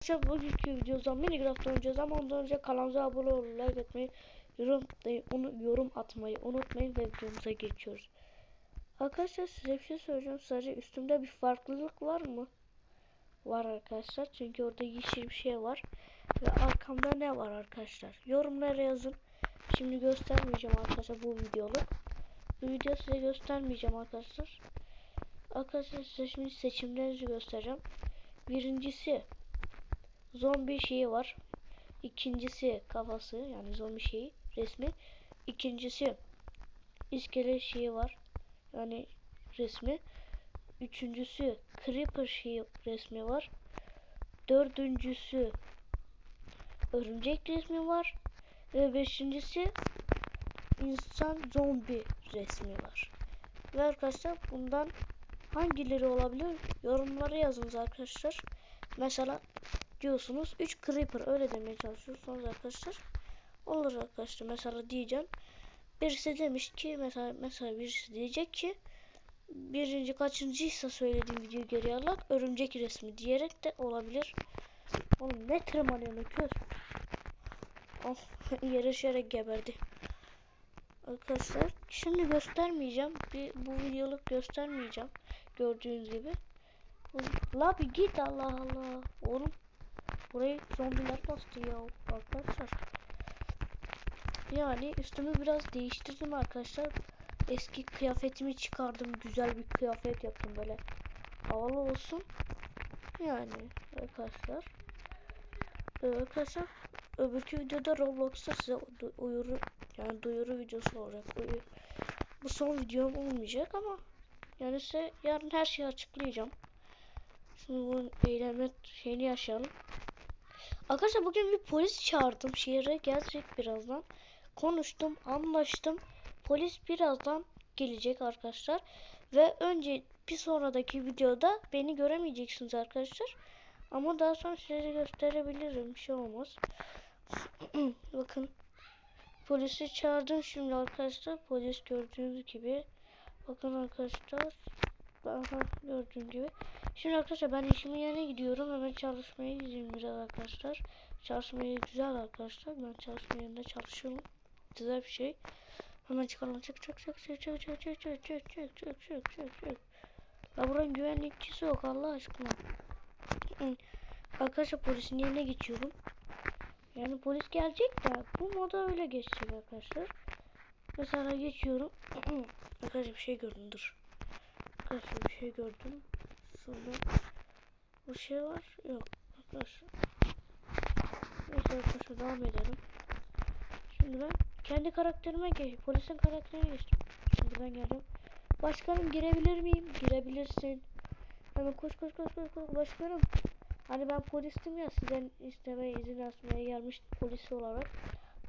Arkadaşlar bugünkü videoda Minecraft oynayacağız ama ondan önce kanalımıza abone olmayı, like etmeyi, yorum, onu, yorum atmayı unutmayın ve videomuza geçiyoruz. Arkadaşlar size bir şey söyleyeceğim. Sadece üstümde bir farklılık var mı? Var arkadaşlar. Çünkü orada yeşil bir şey var. Ve arkamda ne var arkadaşlar? Yorumlara yazın. Şimdi göstermeyeceğim arkadaşlar bu videoluk. Bu video size göstermeyeceğim arkadaşlar. Arkadaşlar size şimdi seçimlerinizi göstereceğim. Birincisi zombi şeyi var. İkincisi kafası yani zombi şeyi resmi. İkincisi iskelet şeyi var. Yani resmi. Üçüncüsü creeper şeyi resmi var. Dördüncüsü örümcek resmi var. Ve beşincisi insan zombi resmi var. Ve arkadaşlar bundan hangileri olabilir? Yorumlara yazınız arkadaşlar. Mesela diyorsunuz 3 creeper öyle demeye çalışıyorsunuz arkadaşlar. Olur arkadaşlar mesela diyeceğim. Birisi demiş ki mesela mesela birisi diyecek ki birinci kaçıncıysa söylediğim videoyu geri alarak örümcek resmi diyerek de olabilir. Oğlum ne tırmanıyorsun köz. Oh yarışarak geberdi. Arkadaşlar şimdi göstermeyeceğim. Bir, bu videoluk göstermeyeceğim. Gördüğünüz gibi. La bir git Allah Allah. Oğlum burayı zombiler bastı ya arkadaşlar. Yani üstümü biraz değiştirdim arkadaşlar. Eski kıyafetimi çıkardım. Güzel bir kıyafet yaptım böyle. Havalı olsun. Yani arkadaşlar. Ee, arkadaşlar öbürkü videoda Roblox'ta size uyuru yani duyuru videosu olacak. Uyu Bu son videom olmayacak ama yani size yarın her şeyi açıklayacağım. Şimdi bunun eğlenme şeyini yaşayalım. Arkadaşlar bugün bir polis çağırdım. Şehre gelecek birazdan. Konuştum, anlaştım. Polis birazdan gelecek arkadaşlar. Ve önce bir sonradaki videoda beni göremeyeceksiniz arkadaşlar. Ama daha sonra size gösterebilirim. Bir şey olmaz. Bakın. Polisi çağırdım şimdi arkadaşlar. Polis gördüğünüz gibi. Bakın arkadaşlar. Aha gördüğünüz gibi. Şimdi arkadaşlar ben işimin yerine gidiyorum. Hemen çalışmaya gideyim biraz arkadaşlar. Çalışmaya güzel arkadaşlar. Ben çalışma yerinde çalışıyorum. Güzel bir şey. Hemen çıkalım. Çık çık çık çık çık çık çık çık çık çık çık çık çık çık. Ya buranın güvenlikçisi yok Allah aşkına. Arkadaşlar polisin yerine geçiyorum. Yani polis gelecek de bu moda öyle geçecek arkadaşlar. Mesela geçiyorum. arkadaşlar bir şey gördüm dur. Arkadaşlar bir şey gördüm. Şurada bu şey var. Yok arkadaşlar. Neyse arkadaşlar devam edelim. Şimdi ben kendi karakterime geç. Polisin karakterine geçtim. Şimdi ben geldim. Başkanım girebilir miyim? Girebilirsin. Hemen koş koş koş koş koş başkanım. Hani ben polistim ya sizden istemeye izin asmaya gelmiş polisi olarak.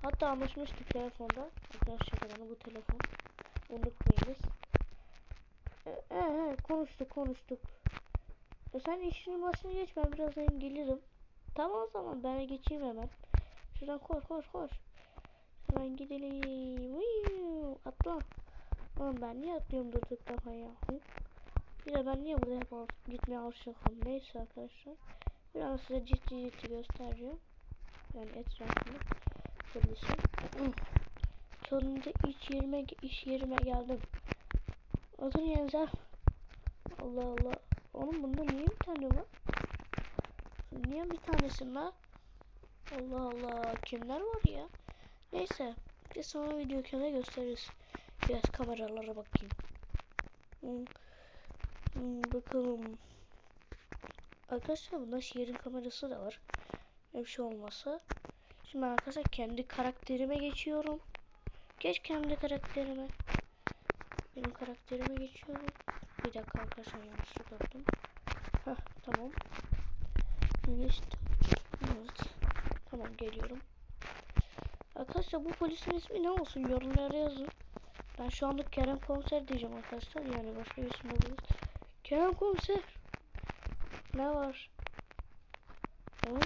Hatta anlaşmıştık telefonda. Arkadaşlar bu telefon. Unutmayınız. Ee, e, konuştuk konuştuk. E, sen işinin başına geç ben birazdan gelirim. Tamam o zaman ben geçeyim hemen. Şuradan koş koş koş. Hemen gidelim. Uyuu, atla. Oğlum ben niye atlıyorum durduk defa ya? Bir de ben niye buraya hep gitmeye alışıyorum. Neyse arkadaşlar. Biraz size ciddi ciddi göstereceğim. Yani etrafını. Polisin. Sonunda iş yerime, iş yerime geldim. Adın Yenzer. Allah Allah. Oğlum bunda niye bir tane var? Niye bir tanesin la? Allah Allah. Kimler var ya? Neyse. Bir sonra video kenara gösteririz. Biraz kameralara bakayım. Hmm. Hmm, bakalım. Arkadaşlar bunda şehrin kamerası da var. Bir şey olmasa. Şimdi arkadaşlar kendi karakterime geçiyorum. Geç kendi karakterime. Benim karakterime geçiyorum. Bir dakika arkadaşlar yanlışlıkla yaptım. Hah tamam. Geçtim. Evet. Tamam geliyorum. Arkadaşlar bu polisin ismi ne olsun yorumlara yazın. Ben şu anlık Kerem Komiser diyeceğim arkadaşlar. Yani başka bir isim olabilir. Kerem Komiser. Ne var? Tamam.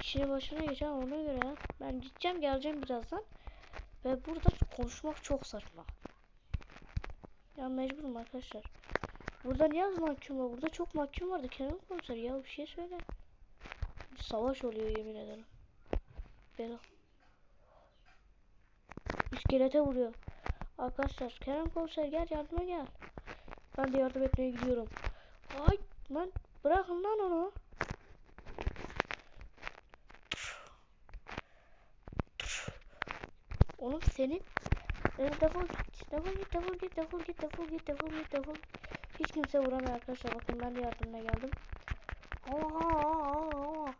İşine başına geçeceğim ona göre. Ben gideceğim geleceğim birazdan. Ve burada konuşmak çok saçma. Ya mecburum arkadaşlar. Burada niye az mahkum var? Burada çok mahkum vardı. Kerem komiser ya bir şey söyle. savaş oluyor yemin ederim. Bela. İskelete vuruyor. Arkadaşlar Kerem komiser gel yardıma gel. Ben de yardım etmeye gidiyorum. Ay lan bırakın lan onu. Oğlum senin defol git, defol git, defol git, defol git, defol git, defol git. Hiç kimse vuramıyor arkadaşlar. Bakın ben de yardımına geldim. Oha!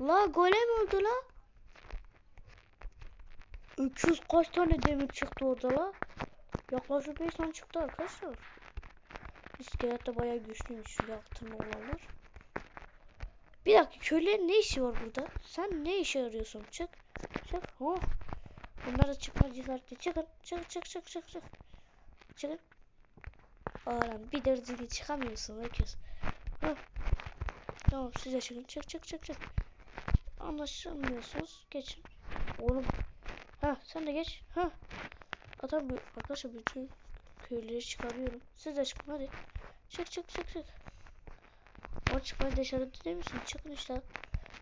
La golem oldu la. 300 kaç tane demir çıktı orada la. Yaklaşık 5 tane çıktı arkadaşlar. İskelet de bayağı güçlüymüş yaptırma olanlar. Bir dakika köylerin ne işi var burada? Sen ne işe yarıyorsun? Çık. Çık. Oh. Bunlar da çıkma cesareti. Çıkın. Çık çık çık çık çık. Çıkın. Oğlum bir dördüncü çıkamıyorsun herkes. Hah. Tamam siz de çıkın. Çık çık çık çık. Anlaşılmıyorsunuz. Geçin. Oğlum. Ha sen de geç. Ha. Adam bu arkadaşlar bütün köyleri çıkarıyorum. Siz de çıkın hadi. Çık çık çık çık. O çıkmayı dışarı değil misin? Çıkın işte.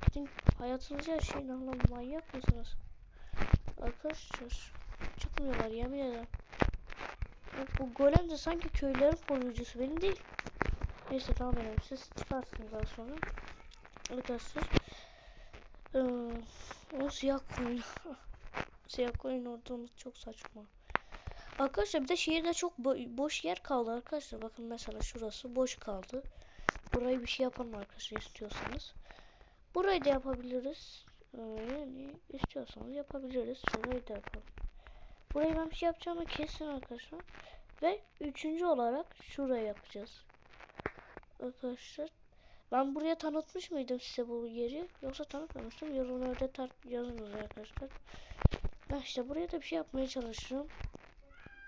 Gidin hayatınızı yaşayın. Allah manyak mısınız? Arkadaşlar çıkmıyorlar yemin ederim. Bu, golem de sanki köylerin koruyucusu benim değil. Neyse tamam benim siz çıkarsınız daha sonra. Arkadaşlar. Ee, o siyah koyun. siyah koyun ortamız çok saçma. Arkadaşlar bir de şehirde çok bo boş yer kaldı arkadaşlar. Bakın mesela şurası boş kaldı. Burayı bir şey yapalım arkadaşlar istiyorsanız. Burayı da yapabiliriz. Ee, yani istiyorsanız yapabiliriz. Şurayı da yapalım. Burayı ben bir şey yapacağımı kesin arkadaşlar. Ve üçüncü olarak şurayı yapacağız. Arkadaşlar ben buraya tanıtmış mıydım size bu yeri? Yoksa tanıtmamıştım. Yorumlarda tar yazınız arkadaşlar. Ben işte buraya da bir şey yapmaya çalışıyorum.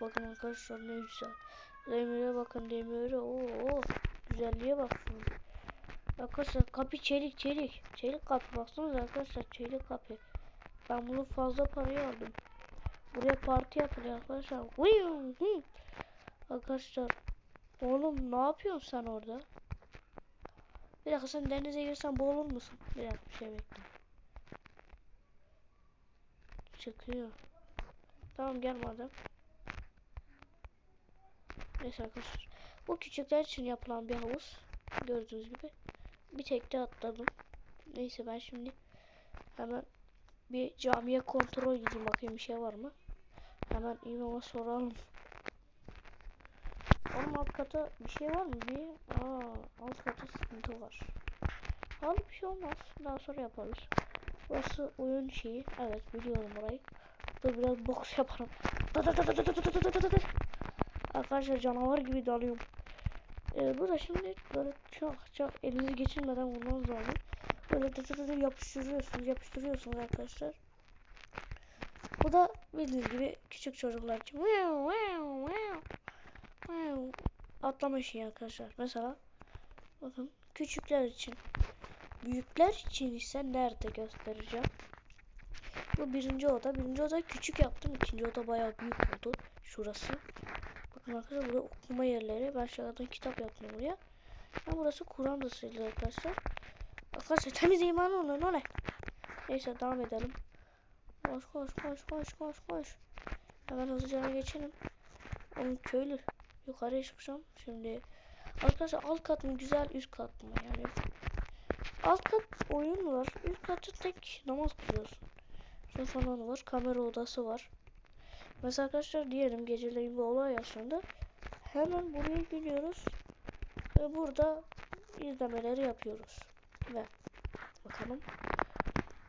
Bakın arkadaşlar ne güzel. Demire bakın demire. Oo, güzelliğe bak şunun. Arkadaşlar kapı çelik çelik. Çelik kapı baksanıza arkadaşlar çelik kapı. Ben bunu fazla paraya aldım. Buraya parti yapılıyor arkadaşlar. Arkadaşlar. Oğlum ne yapıyorsun sen orada? Bir dakika sen denize girsen boğulur musun? Bir dakika bir şey bekle. Çıkıyor. Tamam gel madem. Neyse arkadaşlar. Bu küçükler için yapılan bir havuz. Gördüğünüz gibi. Bir tekte atladım. Neyse ben şimdi hemen bir camiye kontrol gideyim bakayım bir şey var mı? Hemen imama soralım. Oğlum alt kata bir şey var mı? Bir aa alt kata sıkıntı var. Al bir şey olmaz. Daha sonra yaparız. Burası oyun şeyi. Evet biliyorum burayı. Dur biraz boks yaparım. Arkadaşlar canavar gibi dalıyorum. Ee, bu da şimdi böyle çok çok elinizi geçirmeden vurmanız lazım. Böyle dı dı dı yapıştırıyorsunuz yapıştırıyorsunuz arkadaşlar. Bu da bildiğiniz gibi küçük çocuklar için atlama şeyi arkadaşlar. Mesela bakın küçükler için. Büyükler için ise nerede göstereceğim. Bu birinci oda. Birinci oda küçük yaptım. İkinci oda bayağı büyük oldu. Şurası. Bakın arkadaşlar burada okuma yerleri. Ben şuradan kitap yaptım buraya. Ben burası Kur'an odasıydı arkadaşlar. Arkadaşlar temiz iman olun o ne? Neyse devam edelim. Koş koş koş koş koş koş. Hemen hızlıca geçelim. Onun köylü. Yukarıya çıkacağım. Şimdi arkadaşlar alt kat mı güzel üst kat mı yani. Alt kat oyun var. Üst katta tek namaz kılıyorsun. Şu falan var. Kamera odası var. Mesela arkadaşlar diyelim geceleyin bir olay yaşandı. Hemen buraya gidiyoruz. Ve burada izlemeleri yapıyoruz. Ve bakalım.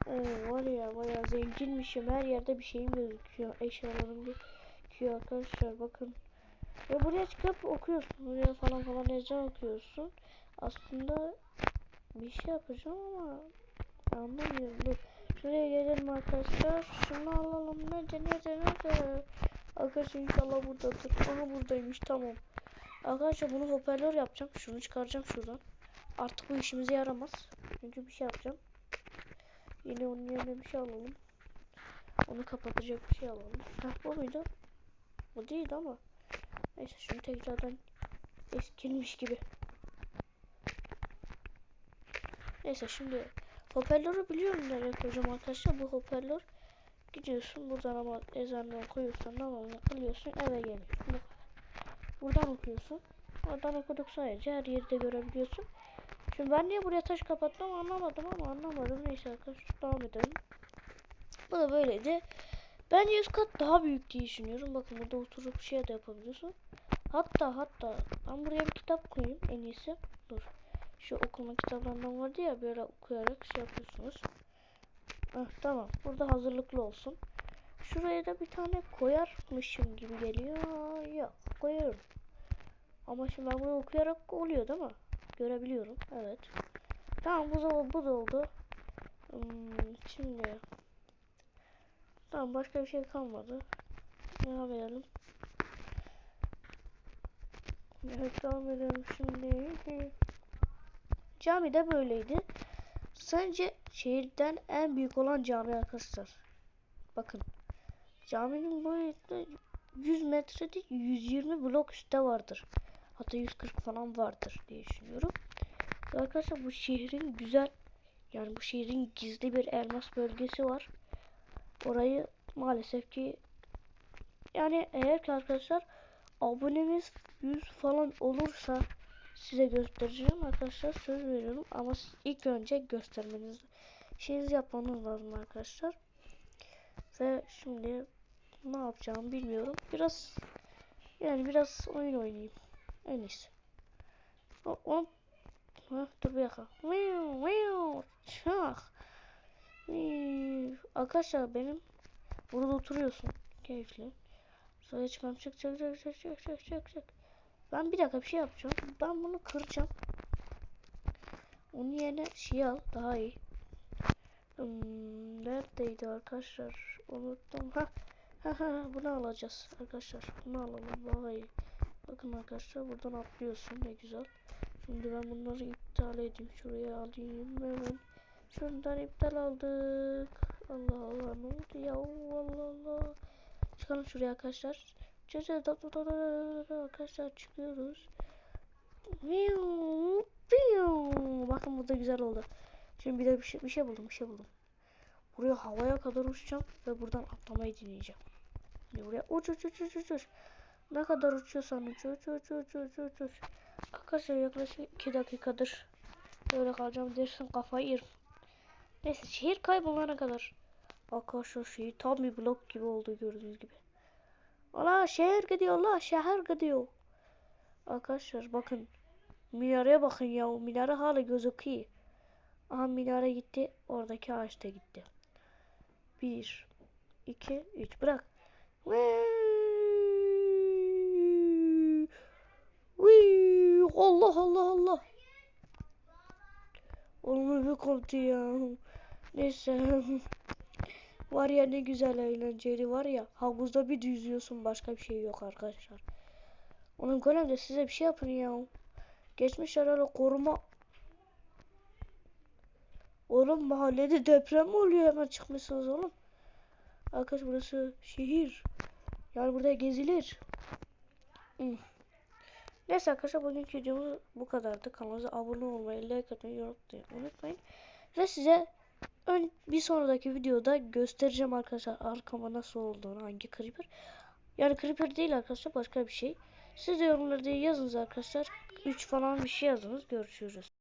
Oo, var ya bayağı zenginmişim. Her yerde bir şeyim gözüküyor. Eşyalarım gözüküyor arkadaşlar bakın. Ve buraya çıkıp okuyorsun. Buraya falan falan ezan okuyorsun. Aslında bir şey yapacağım ama anlamıyorum. Dur. Şuraya gelelim arkadaşlar. Şunu alalım. Nerede nerede nerede? Arkadaşlar inşallah buradadır. Aha buradaymış tamam. Arkadaşlar bunu hoparlör yapacağım. Şunu çıkaracağım şuradan. Artık bu işimize yaramaz. Çünkü bir şey yapacağım. Yine onun yerine bir şey alalım. Onu kapatacak bir şey alalım. Heh bu muydu? Bu değildi ama. Neyse şunu tekrardan eskilmiş gibi. Neyse şimdi hoparlörü biliyorum nereye koyacağım arkadaşlar. Bu hoparlör gidiyorsun buradan ama ezanını koyuyorsun namazını kılıyorsun eve geliyorsun. Buradan okuyorsun. Oradan okuduk sadece her yerde görebiliyorsun. Şimdi ben niye buraya taş kapattım anlamadım ama anlamadım. Neyse arkadaşlar devam edelim. Bu da böyleydi. Bence 100 kat daha büyük diye düşünüyorum. Bakın burada oturup şey de yapabiliyorsun. Hatta hatta ben buraya bir kitap koyayım en iyisi. Dur. Şu okuma kitaplarından vardı ya böyle okuyarak şey yapıyorsunuz. Heh, tamam. Burada hazırlıklı olsun. Şuraya da bir tane koyarmışım gibi geliyor. Yok koyuyorum. Ama şimdi ben bunu okuyarak oluyor değil mi? Görebiliyorum. Evet. Tamam bu da, bu da oldu. Hmm, şimdi Tamam başka bir şey kalmadı. Devam edelim. Evet devam edelim şimdi. Cami de böyleydi. Sence şehirden en büyük olan cami arkadaşlar. Bakın. Caminin boyu da 100 metre değil 120 blok üstte vardır. Hatta 140 falan vardır diye düşünüyorum. Arkadaşlar bu şehrin güzel yani bu şehrin gizli bir elmas bölgesi var. Orayı maalesef ki yani eğer ki arkadaşlar abonemiz 100 falan olursa size göstereceğim arkadaşlar. Söz veriyorum. Ama ilk önce göstermeniz şeyiniz yapmanız lazım arkadaşlar. Ve şimdi ne yapacağımı bilmiyorum. Biraz yani biraz oyun oynayayım. En iyisi. O, o. Heh, dur bir dakika. Çak. Arkadaşlar benim burada oturuyorsun. Keyifli. Sonra çıkmam çık çık çık çık çık çık çık ben bir dakika bir şey yapacağım. Ben bunu kıracağım. Onun yerine şey al daha iyi. Hmm, neredeydi arkadaşlar? Unuttum. Ha. Ha ha bunu alacağız arkadaşlar. Bunu alalım daha iyi. Bakın arkadaşlar buradan atlıyorsun ne güzel. Şimdi ben bunları iptal edeyim. Şuraya alayım hemen. Şuradan iptal aldık. Allah Allah ne oldu ya? Allah Allah. Çıkalım şuraya arkadaşlar. Arkadaşlar çıkıyoruz. Bakın bu da güzel oldu. Şimdi bir de bir şey, bir şey buldum, bir şey buldum. Buraya havaya kadar uçacağım ve buradan atlamayı deneyeceğim. Şimdi buraya uç uç uç uç uç. Ne kadar uçuyorsan uç uç uç uç uç uç uç. Arkadaşlar yaklaşık 2 dakikadır böyle kalacağım dersin kafayı yerim. Neyse şehir kaybolana kadar. Arkadaşlar şehir tam bir blok gibi oldu gördüğünüz gibi. Allah şehir gidiyor Allah şehir gidiyor. Arkadaşlar bakın. Minareye bakın ya. Minare hala gözüküyor. Aha minare gitti. Oradaki ağaç da gitti. Bir, iki, üç. Bırak. Allah Allah Allah. Oğlum bir koptu ya. Neyse. Var ya ne güzel eğlenceli var ya. Havuzda bir yüzüyorsun başka bir şey yok arkadaşlar. Onun golem de size bir şey yapın ya. Geçmiş herhalde koruma. Oğlum mahallede deprem mi oluyor hemen çıkmışsınız oğlum. Arkadaş burası şehir. Yani burada gezilir. Neyse arkadaşlar bugünkü videomuz bu kadardı. Kanalımıza abone olmayı, like atmayı, yorum atmayı unutmayın. Ve size ön bir sonraki videoda göstereceğim arkadaşlar arkama nasıl olduğunu hangi creeper. Yani creeper değil arkadaşlar başka bir şey. Siz de yorumlarda yazınız arkadaşlar. 3 falan bir şey yazınız. Görüşürüz.